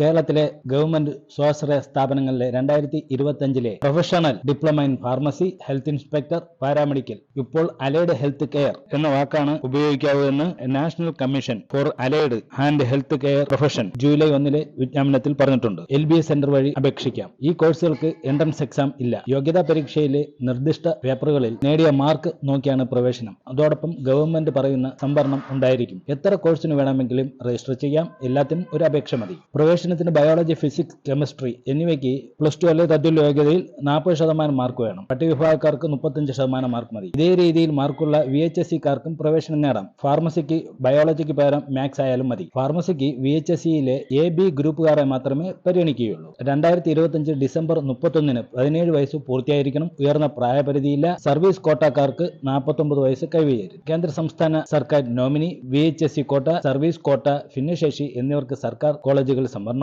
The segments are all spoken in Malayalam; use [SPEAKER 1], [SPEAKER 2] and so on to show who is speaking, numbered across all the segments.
[SPEAKER 1] കേരളത്തിലെ ഗവൺമെന്റ് സ്വാശ്രയ സ്ഥാപനങ്ങളിലെ രണ്ടായിരത്തി ഇരുപത്തിയഞ്ചിലെ professional diploma in pharmacy health inspector paramedical. ഇപ്പോൾ അലൈഡ് ഹെൽത്ത് കെയർ എന്ന വാക്കാണ് ഉപയോഗിക്കാവൂ national commission for allied and health care profession July ഒന്നിലെ വിജ്ഞാപനത്തിൽ പറഞ്ഞിട്ടുണ്ട്. എൽ ബി എസ് സെന്റർ വഴി അപേക്ഷിക്കാം. ഈ കോഴ്സുകൾക്ക് എൻട്രൻസ് എക്സാം ഇല്ല. യോഗ്യതാ പരീക്ഷയിലെ നിർദ്ദിഷ്ട പേപ്പറുകളിൽ നേടിയ മാർക്ക് നോക്കിയാണ് പ്രവേശനം. അതോടൊപ്പം ഗവൺമെന്റ് പറയുന്ന സംവരണം ഉണ്ടായിരിക്കും. എത്ര കോഴ്സിന് വേണമെങ്കിലും രജിസ്റ്റർ ചെയ്യാം. എല്ലാത്തിനും ഒരു അപേക്ഷ മതി. പ്രവേശനത്തിന് ബയോളജി ഫിസിക്സ് കെമിസ്ട്രി എന്നിവയ്ക്ക് പ്ലസ് ടു അല്ലെങ്കിൽ തത്തുല്യ യോഗ്യതയിൽ നാൽപ്പത് ശതമാനം മാർക്ക് വേണം. പട്ടികവിഭാഗക്കാർക്ക് മുപ്പത്തഞ്ച് ശതമാനം മാർക്ക് മതി. ഇതേ രീതിയിൽ മാർക്കുള്ള വി എച്ച് എസ് സിക്കാർക്കും പ്രവേശനം നേടാം. ഫാർമസിക്ക് ബയോളജിക്ക് പകരം മാത്സ് ആയാലും മതി. ഫാർമസിക്ക് വി എച്ച് എസ് സിയിലെ എ ബി ഗ്രൂപ്പുകാരെ മാത്രമേ പരിഗണിക്കുകയുള്ളൂ. രണ്ടായിരത്തി ഇരുപത്തിയഞ്ച് ഡിസംബർ മുപ്പത്തൊന്നിന് പതിനേഴ് വയസ്സ് പൂർത്തിയായിരിക്കണം. ഉയർന്ന പ്രായപരിധിയില്ല. സർവീസ് കോട്ടക്കാർക്ക് നാൽപ്പത്തൊമ്പത് വയസ്സ് കൈവരും കേന്ദ്ര സംസ്ഥാന സർക്കാർ nominee V H S C quota service quota ഭിന്നശേഷി എന്നിവർക്ക് സർക്കാർ കോളേജുകൾ സംവരണമുണ്ടായിരിക്കും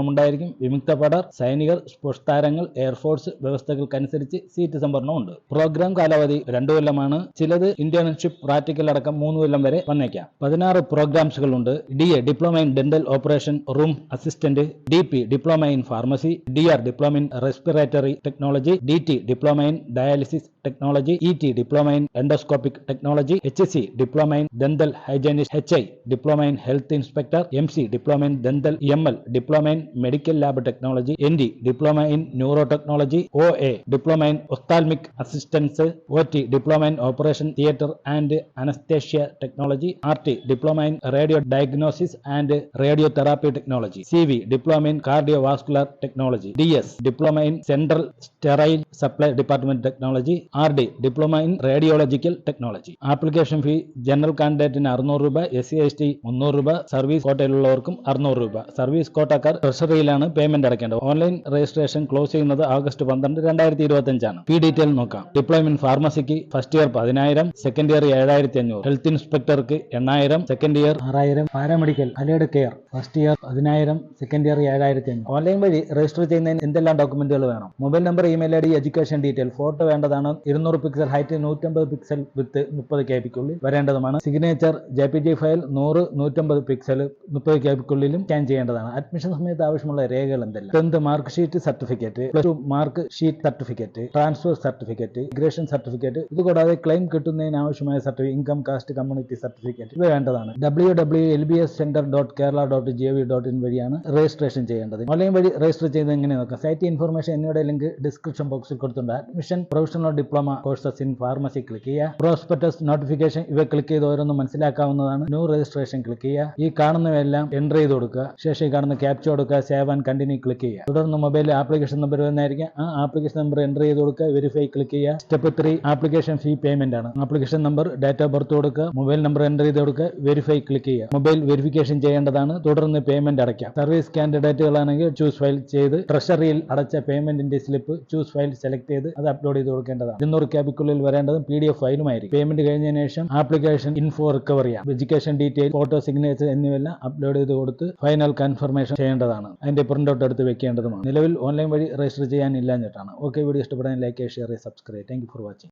[SPEAKER 1] വിമുക്ത പടർ സൈനികർ സ്പോർട്സ് താരങ്ങൾ എയർഫോഴ്സ് വ്യവസ്ഥകൾക്കനുസരിച്ച് സീറ്റ് സംവരണമുണ്ട് പ്രോഗ്രാം കാലാവധി രണ്ടു കൊല്ലമാണ്. ചിലത് ഇന്റേൺഷിപ്പ് പ്രാക്ടിക്കൽ അടക്കം മൂന്ന് കൊല്ലം വരെ വന്നേക്കാം. പതിനാറ് പ്രോഗ്രാംസുകൾ ഉണ്ട് D A diploma in dental operation room assistant D P diploma in pharmacy D R diploma in respiratory technology D T diploma in dialysis technology E T diploma in endoscopic technology H C diploma in dental hygienist H I diploma in health inspector M C diploma in dental M L diploma in medical lab technology N D diploma in neuro technology O A diploma in ophthalmic assistance O T diploma in operation theatre and anaesthesia technology R T diploma in radio diagnosis and radio therapy technology C V diploma in cardio vascular technology D S diploma in central sterile supply department technology R D diploma in radiological technology application fee general കാൻഡിഡേറ്റിന് അറുന്നൂറ് രൂപ എസ് സി എസ് ടി മുന്നൂറ് രൂപ സർവീസ് കോട്ടയിലുള്ളവർക്കും അറുന്നൂറ് രൂപ. സർവീസ് കോട്ടക്കാർ ട്രഷറിയിലാണ് പേയ്മെന്റ് അടയ്ക്കേണ്ടത്. ഓൺലൈൻ രജിസ്ട്രേഷൻ ക്ലോസ് ചെയ്യുന്നത് ആഗസ്റ്റ് പന്ത്രണ്ട് രണ്ടായിരത്തി ഇരുപത്തി അഞ്ചാണ് പി ഡീറ്റെയിൽ നോക്കാം. ഡിപ്ലോമ ഇൻ ഫാർമസിക്ക് ഫസ്റ്റ് ഇയർ പതിനായിരം സെക്കൻഡ് ഇയർ ഏഴായിരത്തി അഞ്ഞൂറ് ഹെൽത്ത് ഇൻസ്പെക്ടർക്ക് എണ്ണായിരം സെക്കൻഡ് ഇയർ ആറായിരം. Paramedical allied care first year പതിനായിരം സെക്കൻഡ് ഇയർ ഏഴായിരത്തി അഞ്ഞൂറ് ഓൺലൈൻ വഴി രജിസ്റ്റർ ചെയ്യുന്നതിന് എന്തെല്ലാം ഡോക്യുമെന്റുകൾ വേണം? Mobile number email I D education detail photo വേണ്ടതാണ്. ഇരുന്നൂറ് പിക്സൽ ഹൈറ്റ് നൂറ്റമ്പത് പിക്സൽ വിത്ത് മുപ്പത് കെ പിക്കുള്ളിൽ വരേണ്ടതുമാണ്. Signature J P G file നൂറ് നൂറ്റമ്പത് പിക്സൽ മുപ്പത് കെ പിക്കുള്ളിലും സ്കാൻ ചെയ്യേണ്ടതാണ്. അഡ്മിഷൻ സമയത്ത് ആവശ്യമുള്ള രേഖകൾ എന്തെല്ലാം? Tenth mark sheet certificate plus two mark sheet certificate transfer certificate migration certificate ഇത് കൂടാതെ ക്ലെയിം കിട്ടുന്നതിന് ആവശ്യമായ certificate income caste community certificate ഇവ വേണ്ടതാണ്. W W L B S centre dot Kerala dot G V dot in വഴിയാണ് രജിസ്ട്രേഷൻ ചെയ്യേണ്ടത്. ഓൺലൈൻ വഴി രജിസ്റ്റർ ചെയ്ത് എങ്ങനെ നോക്കാം? സൈറ്റ് ഇൻഫർമേഷൻ എന്നിവയുടെ ലിങ്ക് ഡിസ്ക്രിപ്ഷൻ ബോക്സിൽ കൊടുത്തിട്ടുണ്ട്. Admission professional diploma courses in pharmacy click ചെയ്യുക. പ്രോസ്പെക്ടസ് നോട്ടിഫിക്കേഷൻ ഇവ ക്ലിക്ക് ചെയ്ത് ഓരോന്നും മനസ്സിലാക്കാവുന്നതാണ്. ന്യൂ രജിസ്ട്രേഷൻ ക്ലിക്ക് ചെയ്യുക. ഈ കാണുന്നവയെല്ലാം എൻട്രി ചെയ്ത് കൊടുക്കുക. ശേഷം ഈ കാണുന്ന ക്യാപ്ച കൊടുക്കുക സേവ് ആൻഡ് കണ്ടിന്യൂ ക്ലിക്ക് ചെയ്യുക. തുടർന്ന് മൊബൈലിൽ ആപ്ലിക്കേഷൻ നമ്പർ വരുന്നതായിരിക്കും ആ ആപ്ലിക്കേഷൻ നമ്പർ എന്റർ ചെയ്ത് കൊടുക്കുക വെരിഫൈ ക്ലിക്ക് ചെയ്യുക. Step three application fee payment ആണ്. Application number date of birth കൊടുക്കുക. മൊബൈൽ നമ്പർ എന്റർ ചെയ്ത് കൊടുക്കുക വെരിഫൈ ക്ലിക്ക് ചെയ്യുക. മൊബൈൽ വെരിഫിക്കേഷൻ ചെയ്യേണ്ടതാണ്. തുടർന്ന് പേയ്മെന്റ് അടയ്ക്കാം. സർവീസ് കാൻഡിഡേറ്റുകളാണെങ്കിൽ ചൂസ് ഫയൽ ചെയ്ത് ട്രഷറിയിൽ അടച്ച പേയ്മെന്റിന്റെ സ്ലിപ്പ് ചൂസ് ഫയൽ സെലക്ട് ചെയ്ത് അത് അപ്ലോഡ് ചെയ്ത് കൊടുക്കേണ്ടതാണ്. ഇരുന്നൂറ് ക്യാബിക്കുള്ളിൽ വരേണ്ടതും പി ഡി എഫ് ഫയലുമായിരിക്കും പേയ്മെന്റ് കഴിഞ്ഞതിന് ശേഷം ആപ്ലിക്കേഷൻ ഇൻഫോ റിക്കവറിയാണ് എഡ്യൂക്കേഷൻ ഡീറ്റെയിൽ ഫോട്ടോ സിഗ്നേച്ചർ എന്നിവയെല്ലാം അപ്ലോഡ് ചെയ്ത് കൊടുത്ത് ഫൈനൽ കൺഫർമേഷൻ ചെയ്യേണ്ടതാണ്. അതിന്റെ പ്രിന്റ് ഔട്ട് എടുത്ത് വെക്കേണ്ടതുമാണ്. നിലവിൽ ഓൺലൈൻ വഴി രജിസ്റ്റർ ചെയ്യാനില്ലാഞ്ഞിട്ടാണ് ഓക്കെ വീഡിയോ ഇഷ്ടപ്പെടാൻ like share subscribe thank for watching